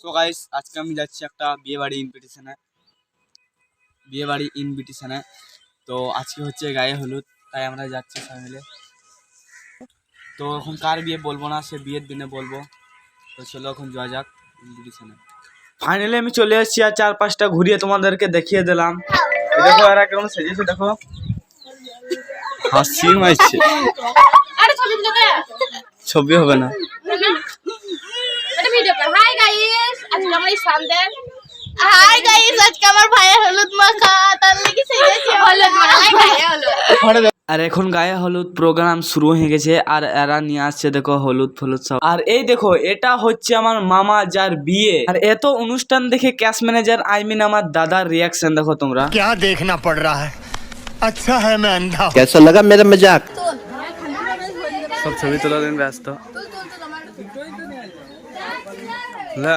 So guys আজকে আমি যাচ্ছি একটা বিয়ে বাড়ি ইনভিটেশনে বিয়ে বাড়ি ইনভিটেশনে তো আজকে হচ্ছে গায়ে হলুদ তাই আমরা যাচ্ছি সবাই মিলে। তো এখন কার বিয়ে বলব না সে বিয়ের দিনে বলব। তো চলো এখন যাওয়া যাক ইনভিটেশনে ফাইনালি আমি চলে এসেছি আর চার পাঁচটা ঘুরিয়ে তোমাদেরকে দেখিয়ে দিলাম। দেখো এরা কেমন সেজেছে দেখো। হাসি মারছে আরে ছবি হবে না এটা ভিডিও কর হাই গাইস আজকে আমার সান্দের হাই গাইস আজকে আমার ভাইয়ের হলুদ মাখা তার লাগি সেজেছি হলুদ মাখা গায়ে হলুদ আর এখন গায়ে হলুদ প্রোগ্রাম শুরু হয়ে গেছে আর এরা নিয়ে আসছে দেখো হলুদ ফলুদ সব আর এই দেখো এটা হচ্ছে আমার মামা যার বিয়ে আর এত অনুষ্ঠান দেখে ক্যাশ ম্যানেজার আই মিন আমার দাদার রিয়াকশন দেখো তোমরা क्या देखना पड़ रहा है अच्छा है मैं अंधा हूं। कैसा लगा मेरा मजाक সব ছবি তোলার দিন ব্যস্ত না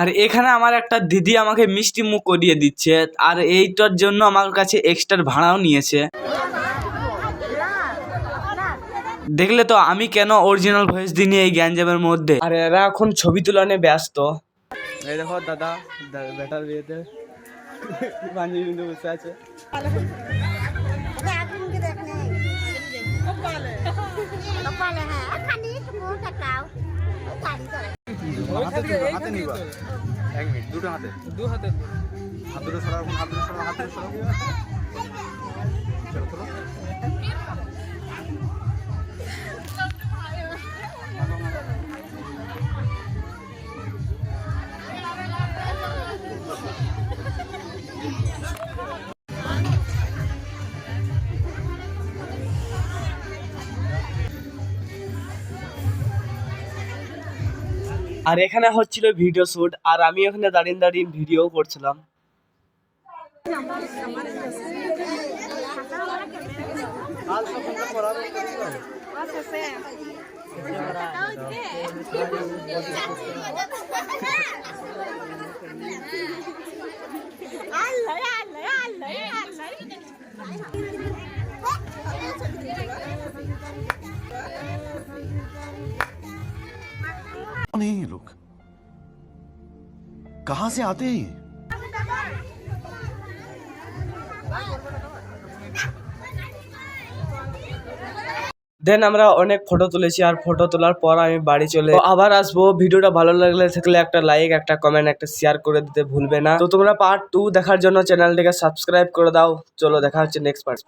আর এখানে আমার একটা দিদি আমাকে মিষ্টি মুখ করিয়ে দিচ্ছে, আর এইটার জন্য আমার কাছে এক্সট্রা ভাড়াও নিয়েছে। দেখলে তো আমি কেন অরিজিনাল ভয়েস দিইনি এই গ্যাঞ্জামের মধ্যে? আর এরা এখন ছবি তোলানে ব্যস্ত। এই দেখো দাদা বেটার বিয়েতে বিন্দু বসে আছে। এক মিনিট দুটো হাতে দু হাতে হাত দুটো সরাও হাত দুটো সরাও হাত দুটো সরাও চলো চলো আর এখানে হচ্ছিল ভিডিও শুট আর আমি ওখানে দাঁড়িয়ে দাঁড়িয়ে ভিডিও করছিলাম। कौन कहां से आते हैं ये দেন আমরা অনেক ফটো তুলেছি আর ফটো তোলার পর আমি বাড়ি চলে তো আবার আসবো ভিডিওটা ভালো লাগলে থাকলে একটা লাইক একটা কমেন্ট একটা শেয়ার করে দিতে ভুলবে না তো তোমরা পার্ট টু দেখার জন্য চ্যানেলটিকে সাবস্ক্রাইব করে দাও চলো দেখা হচ্ছে নেক্সট পার্ট